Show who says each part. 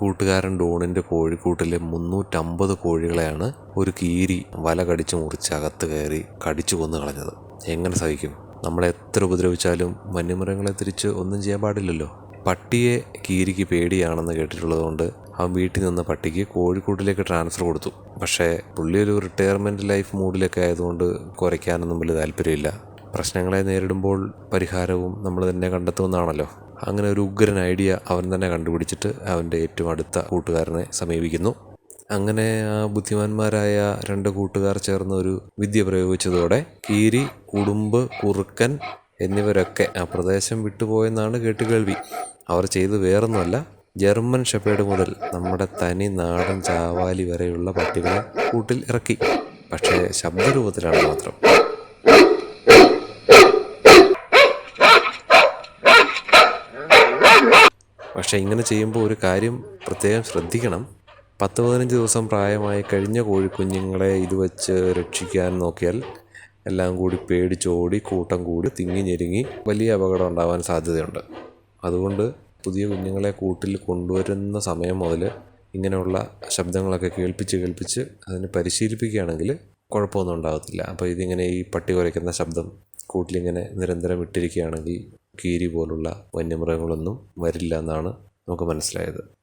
Speaker 1: കൂട്ടുകാരൻ ഡോണിന്റെ കോഴിക്കൂട്ടിലെ മുന്നൂറ്റമ്പത് കോഴികളെയാണ് ഒരു കീരി വല കടിച്ച് മുറിച്ച് അകത്ത് കയറി കടിച്ചു കൊന്നു കളഞ്ഞത്. എങ്ങനെ സഹിക്കും? നമ്മളെ എത്ര ഉപദ്രവിച്ചാലും വന്യമൃഗങ്ങളെ തിരിച്ച് ഒന്നും ചെയ്യാൻ പാടില്ലല്ലോ. പട്ടിയെ കീരിക്ക് പേടിയാണെന്ന് കേട്ടിട്ടുള്ളതുകൊണ്ട് അവൻ വീട്ടിൽ നിന്ന് പട്ടിക്ക് കോഴിക്കൂട്ടിലേക്ക് ട്രാൻസ്ഫർ കൊടുത്തു. പക്ഷേ പുള്ളി ഒരു റിട്ടയർമെന്റ് ലൈഫ് മൂഡിലൊക്കെ ആയതുകൊണ്ട് കുറയ്ക്കാനൊന്നും വലിയ താല്പര്യമില്ല. പ്രശ്നങ്ങളെ നേരിടുമ്പോൾ പരിഹാരവും നമ്മൾ തന്നെ കണ്ടെത്തുമെന്നാണല്ലോ. അങ്ങനെ ഒരു ഉഗ്രൻ ഐഡിയ അവൻ തന്നെ കണ്ടുപിടിച്ചിട്ട് അവന്റെ ഏറ്റവും അടുത്ത കൂട്ടുകാരനെ സമീപിക്കുന്നു. അങ്ങനെ ആ ബുദ്ധിമാന്മാരായ രണ്ട് കൂട്ടുകാർ ചേർന്ന് ഒരു വിദ്യ പ്രയോഗിച്ചതോടെ കീരി ഉടുമ്പ് കുറുക്കൻ എന്നിവരൊക്കെ ആ പ്രദേശം വിട്ടുപോയെന്നാണ് കേട്ടുകേൾവി. അവർ ചെയ്ത് വേറൊന്നുമല്ല ജർമ്മൻ ഷെപ്പേഡ് മുതൽ നമ്മുടെ തനി നാടൻ ചാവാലി വരെയുള്ള പട്ടികളെ കൂട്ടിൽ ഇറക്കി. പക്ഷേ ശബ്ദരൂപത്തിലാണ് മാത്രം. പക്ഷേ ഇങ്ങനെ ചെയ്യുമ്പോൾ ഒരു കാര്യം പ്രത്യേകം ശ്രദ്ധിക്കണം. പത്ത് പതിനഞ്ച് ദിവസം പ്രായമായി കഴിഞ്ഞ കോഴിക്കുഞ്ഞുങ്ങളെ ഇത് വെച്ച് രക്ഷിക്കാൻ നോക്കിയാൽ എല്ലാം കൂടി പേടിച്ചോടി കൂട്ടം കൂടി തിങ്ങി ഞെരുങ്ങി വലിയ അപകടം ഉണ്ടാവാൻ സാധ്യതയുണ്ട്. അതുകൊണ്ട് പുതിയ കുഞ്ഞുങ്ങളെ കൂട്ടിൽ കൊണ്ടുവരുന്ന സമയം മുതൽ ഇങ്ങനെയുള്ള ശബ്ദങ്ങളൊക്കെ കേൾപ്പിച്ച് കേൾപ്പിച്ച് അതിനെ പരിശീലിപ്പിക്കുകയാണെങ്കിൽ കുഴപ്പമൊന്നും ഉണ്ടാകത്തില്ല. അപ്പോൾ ഇതിങ്ങനെ ഈ പട്ടി കുരയ്ക്കുന്ന ശബ്ദം കൂട്ടിലിങ്ങനെ നിരന്തരം ഇട്ടിരിക്കുകയാണെങ്കിൽ കീരി പോലുള്ള വന്യമൃഗങ്ങളൊന്നും വരില്ല എന്നാണ് നമുക്ക് മനസ്സിലായത്.